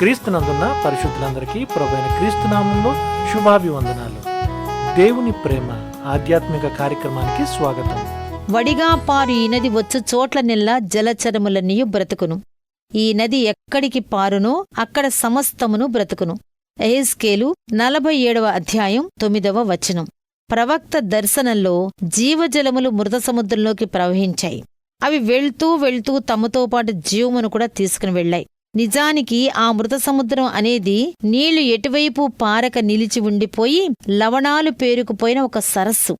క్రీస్తునందున్న పరిశుద్ధులందరికీ ప్రభైన క్రీస్తునామంలో శుభాభివందనాలు. దేవుని ప్రేమ ఆధ్యాత్మిక కార్యక్రమానికి స్వాగతం. వడిగా పారు ఈ నది వచ్చు చోట్ల నిల్లా జలచరములన్నీయు బ్రతుకును. ఈ నది ఎక్కడికి పారునో అక్కడ సమస్తమును బ్రతుకును. ఎహెస్కేలు నలభై ఏడవ అధ్యాయం తొమ్మిదవ వచనం. ప్రవక్త దర్శనంలో జీవజలములు మృత సముద్రంలోకి ప్రవహించాయి. అవి వెళ్తూ వెళ్తూ తమతో పాటు జీవమును కూడా తీసుకుని వెళ్ళాయి. నిజానికి ఆ మృత సముద్రం అనేది నీళ్ళు ఎటువైపు పారక నిలిచి ఉండిపోయి లవణాలు పేరుకుపోయిన ఒక సరస్సు.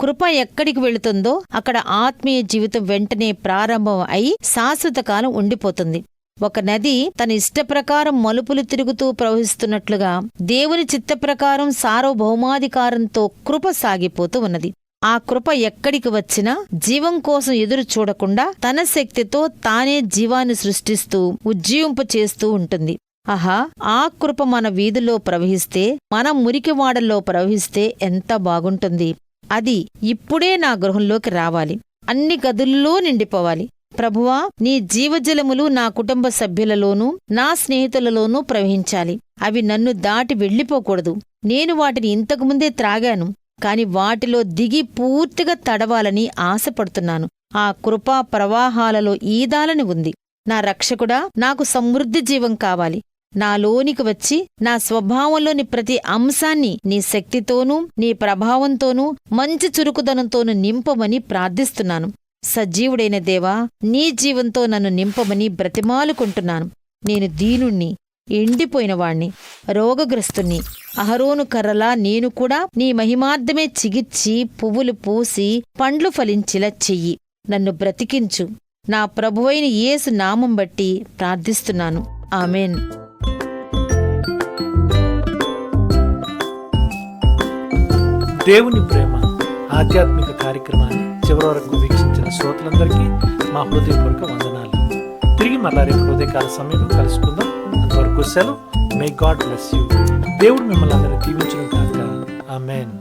కృప ఎక్కడికి వెళుతుందో అక్కడ ఆత్మీయ జీవితం వెంటనే ప్రారంభం అయి శాశ్వత కాలం ఉండిపోతుంది. ఒక నది తన ఇష్టప్రకారం మలుపులు తిరుగుతూ ప్రవహిస్తున్నట్లుగా దేవుని చిత్తప్రకారం సార్వభౌమాధికారంతో కృప సాగిపోతూ ఉన్నది. ఆ కృప ఎక్కడికి వచ్చినా జీవం కోసం ఎదురు చూడకుండా తన శక్తితో తానే జీవాన్ని సృష్టిస్తూ ఉజ్జీవింప చేస్తూ ఉంటుంది. ఆహా ఆ కృప మన వీధిలో ప్రవహిస్తే మన మురికివాడల్లో ప్రవహిస్తే ఎంత బాగుంటుంది. అది ఇప్పుడే నా గృహంలోకి రావాలి. అన్ని గదుల్లో నిండిపోవాలి. ప్రభువా నీ జీవజలములు నా కుటుంబ సభ్యులలోనూ నా స్నేహితులలోనూ ప్రవహించాలి. అవి నన్ను దాటి వెళ్ళిపోకూడదు. నేను వాటిని ఇంతకుముందే త్రాగాను. కాని వాటిలో దిగి పూర్తిగా తడవాలని ఆశపడుతున్నాను. ఆ కృపా ప్రవాహాలలో ఈదాలని ఉంది. నా రక్షకుడా నాకు సమృద్ధి జీవం కావాలి. నాలోనికి వచ్చి నా స్వభావంలోని ప్రతి అంశాన్ని నీ శక్తితోనూ నీ ప్రభావంతోనూ మంచి చురుకుదనంతోనూ నింపమని ప్రార్థిస్తున్నాను. సజీవుడైన దేవా నీ జీవంతో నన్ను నింపమని బ్రతిమాలుకుంటున్నాను. నేను దీనుణ్ణి ఎండిపోయినవాణ్ణి రోగగ్రస్తుని అహరోను కర్రలా నేను కూడా నీ మహిమార్థమే చిగిచ్చి పువ్వులు పూసి పండ్లు ఫలించిలా చెయ్యి. నన్ను బ్రతికించు. నా ప్రభువైన యేసు నామం బట్టి ప్రార్థిస్తున్నాను. ఆమెన్. దేవుని ప్రేమ ఆధ్యాత్మిక కార్యక్రమాన్ని చివరి వరకు వీక్షించిన శ్రోతలందరికీ మా హృదయపూర్వక వందనాలు. తిరిగి మళ్ళా రేపు హృదయకాల సమయంలో కలుసుకుందాం. అంతవరకు సెలవు. మే గాడ్ బ్లెస్ యూ దేవుడు మిమ్మల్ని అందరినీ దీవించడం కాక ఆమెన్